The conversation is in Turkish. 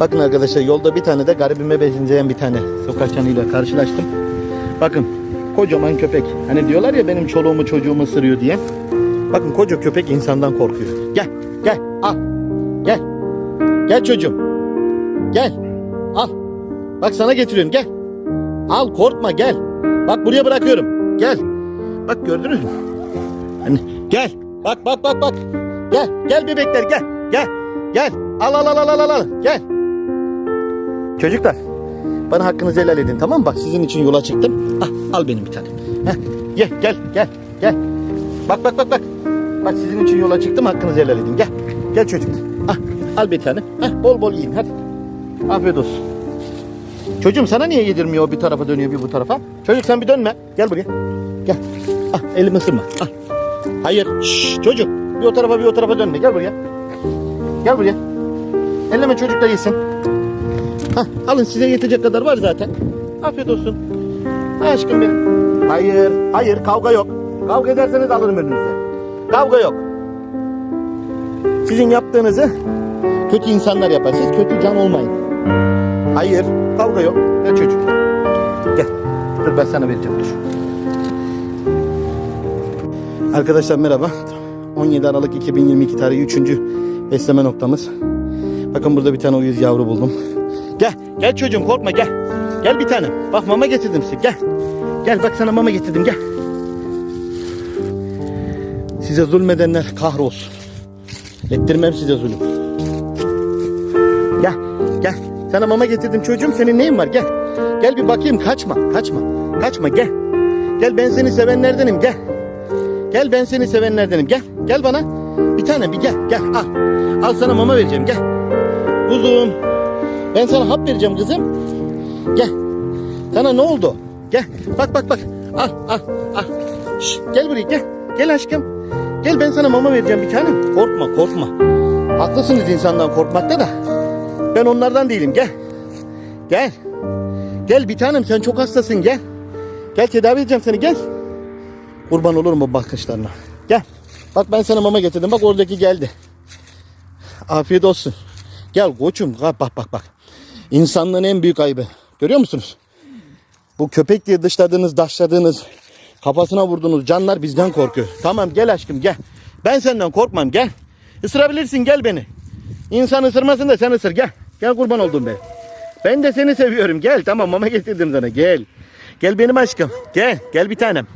Bakın arkadaşlar yolda bir tane de garibime benzeyen bir tane sokak canıyla karşılaştım. Bakın kocaman köpek. Hani diyorlar ya benim çoluğumu çocuğumu ısırıyor diye. Bakın koca köpek insandan korkuyor. Gel gel al gel. Gel çocuğum. Gel al. Bak sana getiriyorum gel. Al korkma gel. Bak buraya bırakıyorum. Gel. Bak gördünüz mü? Hani gel. Bak bak bak bak. Gel gel bebekler gel. Gel. Gel. Al al al al al al. Gel. Çocuklar bana hakkınızı helal edin tamam mı? Bak sizin için yola çıktım. Ah, al benim bir tane. Heh, gel gel gel gel. Bak bak bak bak. Bak sizin için yola çıktım hakkınızı helal edin. Gel. Gel çocuklar. Ah, al bir tane. Heh, bol bol yiyin hadi. Afiyet olsun. Çocuğum sana niye yedirmiyor bir tarafa dönüyor bir bu tarafa? Çocuk sen bir dönme. Gel buraya. Gel. Ah elimi ısırma. Al. Hayır. Şşş, çocuk. Bir o tarafa bir o tarafa dönme. Gel buraya. Gel buraya. Elleme çocuk da yesin. Hah, alın size yetecek kadar var zaten. Afiyet olsun. Ha, aşkım benim. Hayır, hayır kavga yok. Kavga ederseniz alırım önünüze. Kavga yok. Sizin yaptığınızı kötü insanlar yapar. Siz kötü can olmayın. Hayır, kavga yok. Gel çocuk. Gel. Dur ben sana vereceğim dur. Arkadaşlar merhaba. 17 Aralık 2022 tarihi 3. besleme noktamız. Bakın burada bir tane uyuz yavru buldum. Gel, gel çocuğum korkma gel. Gel bir tane. Bak mama getirdim size gel. Gel bak sana mama getirdim gel. Size zulmedenler kahrolsun. Ettirmem size zulüm. Gel, gel. Sana mama getirdim çocuğum. Senin neyin var? Gel. Gel bir bakayım. Kaçma, kaçma. Kaçma gel. Gel ben seni sevenlerdenim gel. Gel ben seni sevenlerdenim. Gel. Gel bana. Bir tane bir gel. Gel al. Al sana mama vereceğim gel. Kuzum. Ben sana hap vereceğim kızım. Gel. Sana ne oldu? Gel. Bak bak bak. Al al al. Şş, gel buraya gel. Gel aşkım. Gel ben sana mama vereceğim bir tane. Korkma korkma. Haklısınız insandan korkmakta da. Ben onlardan değilim. Gel. Gel. Gel bir tanem sen çok hastasın gel. Gel tedavi edeceğim seni gel. Kurban olurum bu bakışlarına. Gel. Bak ben sana mama getirdim. Bak oradaki geldi. Afiyet olsun. Gel koçum. Bak bak bak. İnsanlığın en büyük ayıbı. Görüyor musunuz? Bu köpek diye dışladığınız, daşladığınız, kafasına vurduğunuz canlar bizden korkuyor. Tamam gel aşkım gel. Ben senden korkmam gel. Isırabilirsin gel beni. İnsan ısırmasın da sen ısır gel. Gel kurban oldum ben. Ben de seni seviyorum gel tamam mama getirdim sana gel. Gel benim aşkım gel gel bir tanem.